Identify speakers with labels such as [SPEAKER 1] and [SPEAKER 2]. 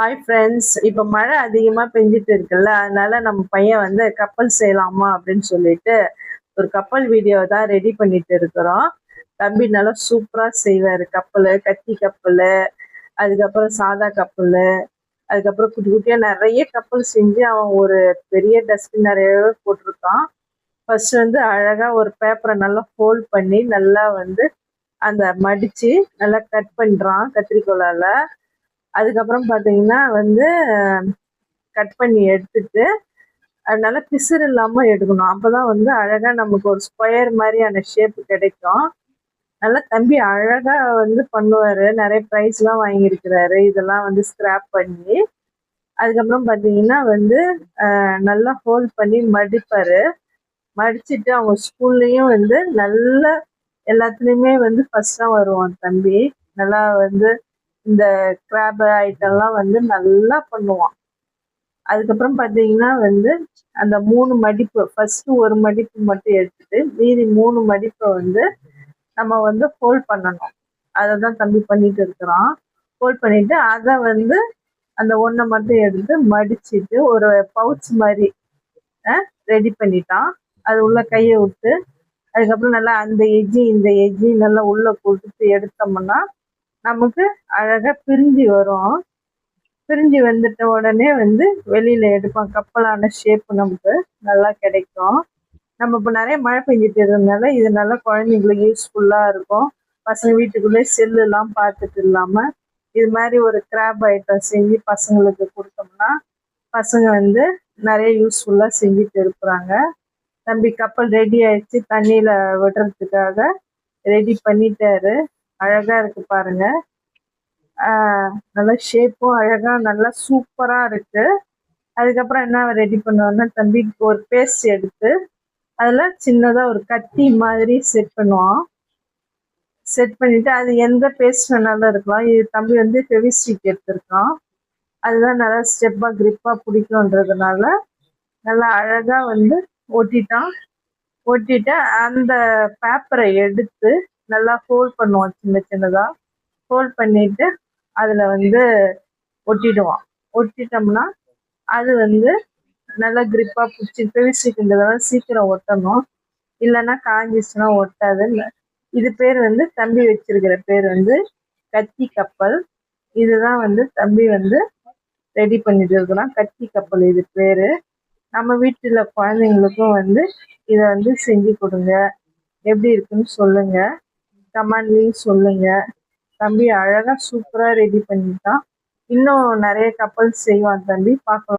[SPEAKER 1] Hi friends இப்போ மழை அதிகமாக பெஞ்சிட்டு இருக்குல்ல அதனால நம்ம பையன் வந்து கப்பல் செய்யலாமா அப்படின்னு சொல்லிட்டு ஒரு கப்பல் வீடியோ தான் ரெடி பண்ணிட்டு இருக்கிறோம். தம்பி நல்லா சூப்பராக செய்வார். கப்பல் கத்தி கப்பல் அதுக்கப்புறம் சாதா கப்பல் அதுக்கப்புறம் குட்டி குட்டியாக நிறைய கப்பல் செஞ்சு அவன் ஒரு பெரிய டஸ்ட்பின் நிறையவே போட்டிருக்கான். ஃபர்ஸ்ட் வந்து அழகாக ஒரு பேப்பரை நல்லா ஃபோல்ட் பண்ணி நல்லா வந்து அந்த மடித்து நல்லா கட் பண்ணுறான் கத்திரிக்கோளால். அதுக்கப்புறம் பார்த்தீங்கன்னா வந்து கட் பண்ணி எடுத்துட்டு அதனால பிசுறு இல்லாமல் எடுக்கணும். அப்போ தான் வந்து அழகாக நமக்கு ஒரு ஸ்கொயர் மாதிரியான ஷேப் கிடைக்கும். நல்லா தம்பி அழகாக வந்து பண்ணுவார். நிறைய ப்ரைஸ்லாம் வாங்கியிருக்கிறாரு. இதெல்லாம் வந்து ஸ்க்ராப் பண்ணி அதுக்கப்புறம் பார்த்தீங்கன்னா வந்து நல்லா ஹோல்ட் பண்ணி மடிப்பார். மடிச்சுட்டு அவங்க ஸ்கூல்லையும் வந்து நல்ல எல்லாத்துலேயுமே வந்து ஃபஸ்ட்டாக வருவான் தம்பி. நல்லா வந்து இந்த கிராப் ஐட்டம்லாம் வந்து நல்லா பண்ணுவான். அதுக்கப்புறம் பார்த்தீங்கன்னா வந்து அந்த மூணு மடிப்பு ஃபஸ்ட்டு ஒரு மடிப்பு மட்டும் எடுத்துட்டு மீதி மூணு மடிப்பை வந்து நம்ம வந்து ஹோல்ட் பண்ணணும். அதை தான் தம்பி பண்ணிட்டு இருக்கிறான். ஹோல்ட் பண்ணிட்டு அதை வந்து அந்த ஒன்றை மட்டும் எடுத்து மடிச்சிட்டு ஒரு பவுச் மாதிரி ரெடி பண்ணிட்டான். அது உள்ள கையை விட்டு அதுக்கப்புறம் நல்லா அந்த எஜ்ஜி இந்த எஜ்ஜி நல்லா உள்ளே கொடுத்துட்டு எடுத்தோம்னா நமக்கு அழகாக பிரிஞ்சு வரும். பிரிஞ்சு வந்துட்ட உடனே வந்து வெளியில் எடுப்போம். கப்பலான ஷேப் நமக்கு நல்லா கிடைக்கும். நம்ம இப்போ நிறைய மழை பெஞ்சிட்டு இருந்ததுனால இது நல்லா குழந்தைங்களுக்கு யூஸ்ஃபுல்லாக இருக்கும். பசங்க வீட்டுக்குள்ளே செல்லுலாம் பார்த்துட்டு இல்லாமல் இது மாதிரி ஒரு கிராப் ஐட்டம் செஞ்சு பசங்களுக்கு கொடுத்தோம்னா பசங்க வந்து நிறைய யூஸ்ஃபுல்லாக செஞ்சுட்டு இருக்கிறாங்க. தம்பி கப்பல் ரெடி ஆயிடுச்சு. தண்ணியில் விடுறதுக்காக ரெடி பண்ணிட்டாரு. அழகா இருக்கு பாருங்க. நல்லா ஷேப்பும் அழகா நல்லா சூப்பரா இருக்கு. அதுக்கப்புறம் என்ன ரெடி பண்ணுவோம்னா தம்பி ஒரு பேஸ்ட் எடுத்து அதில் சின்னதாக ஒரு கத்தி மாதிரி செட் பண்ணுவோம். செட் பண்ணிட்டு அது எந்த பேஸ்ட் வேணாலும் இருக்கலாம் இது தம்பி வந்து ஃபெவிஸ்டிக் எடுத்திருக்கான். அதுதான் நல்லா ஸ்டெப்பாக கிரிப்பாக பிடிக்கும்ன்றதுனால நல்லா அழகாக வந்து ஒட்டிட்டான் ஒட்டிட்டு அந்த பேப்பரை எடுத்து நல்லா ஃபோல்ட் பண்ணுவோம் சின்ன சின்னதாக ஃபோல்ட் பண்ணிட்டு அதில் வந்து ஒட்டிடுவான் ஒட்டிட்டோம்னா அது வந்து நல்லா கிரிப்பாக பிடிச்சி ஃபெவிஸ்டிக்ன்றதால சீக்கிரம் ஒட்டணும். இல்லைன்னா காஞ்சிச்சுன்னா ஒட்டாது இது பேர் வந்து தம்பி வச்சிருக்கிற பேர் வந்து கத்தி கப்பல். இதுதான் வந்து தம்பி வந்து ரெடி பண்ணிட்டு இருக்கிறான். கத்தி கப்பல் இது பேர். நம்ம வீட்டில் குழந்தைங்களுக்கும் வந்து இதை வந்து செஞ்சு கொடுங்க. எப்படி இருக்குன்னு சொல்லுங்கள் கமெண்ட்லையும் சொல்லுங்க. தம்பி அழகாக சூப்பராக ரெடி பண்ணிட்டான். இன்னும் நிறைய கப்பல்ஸ் செய்வான் தம்பி. பார்க்கலாம்.